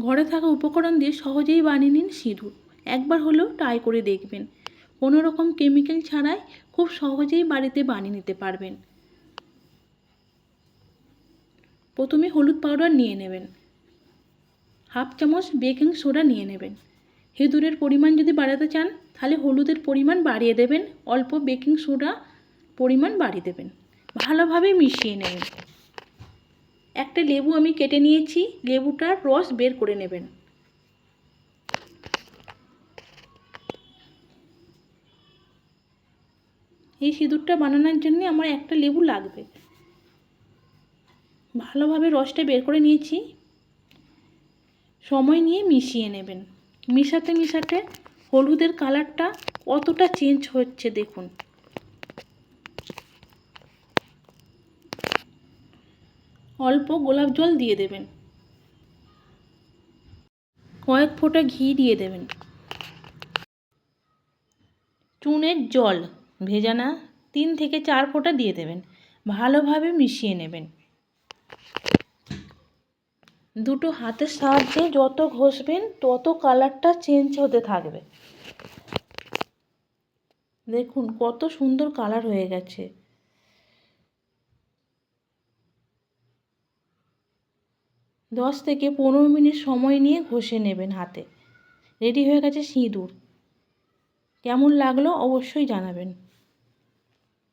ঘরে থাকা উপকরণ দিয়ে সহজেই বানিয়ে নিন সিঁদুর। একবার হলেও ট্রাই করে দেখবেন। কোনো রকম কেমিক্যাল ছাড়াই খুব সহজেই বাড়িতে বানিয়ে নিতে পারবেন। প্রথমে হলুদ পাউডার নিয়ে নেবেন। হাফ চামচ বেকিং সোডা নিয়ে নেবেন। সিঁদুরের পরিমাণ যদি বাড়াতে চান, তাহলে হলুদের পরিমাণ বাড়িয়ে দেবেন। অল্প বেকিং সোডা পরিমাণ বাড়িয়ে দেবেন। ভালোভাবে মিশিয়ে নেবেন। একটা লেবু আমি কেটে নিয়েছি, লেবুটার রস বের করে নেবেন। এই সিঁদুরটা বানানোর জন্য আমার একটা লেবু লাগবে। ভালোভাবে রসটা বের করে নিয়েছি। সময় নিয়ে মিশিয়ে নেবেন। মিশাতে মিশাতে হলুদের কালারটা কতটা চেঞ্জ হচ্ছে দেখুন। অল্প গোলাপ জল দিয়ে দেবেন। কয়েক ফোঁটা ঘি দিয়ে দেবেন। চুনের জল, ভেজানা তিন থেকে চার ফোঁটা দিয়ে দেবেন। ভালোভাবে মিশিয়ে নেবেন। দুটো হাতের সাহায্যে যত ঘষবেন, তত কালারটা চেঞ্জ হতে থাকবে। দেখুন কত সুন্দর কালার হয়ে গেছে। দশ থেকে পনেরো মিনিট সময় নিয়ে ঘষে নেবেন হাতে। রেডি হয়ে গেছে সিঁদুর। কেমন লাগল অবশ্যই জানাবেন।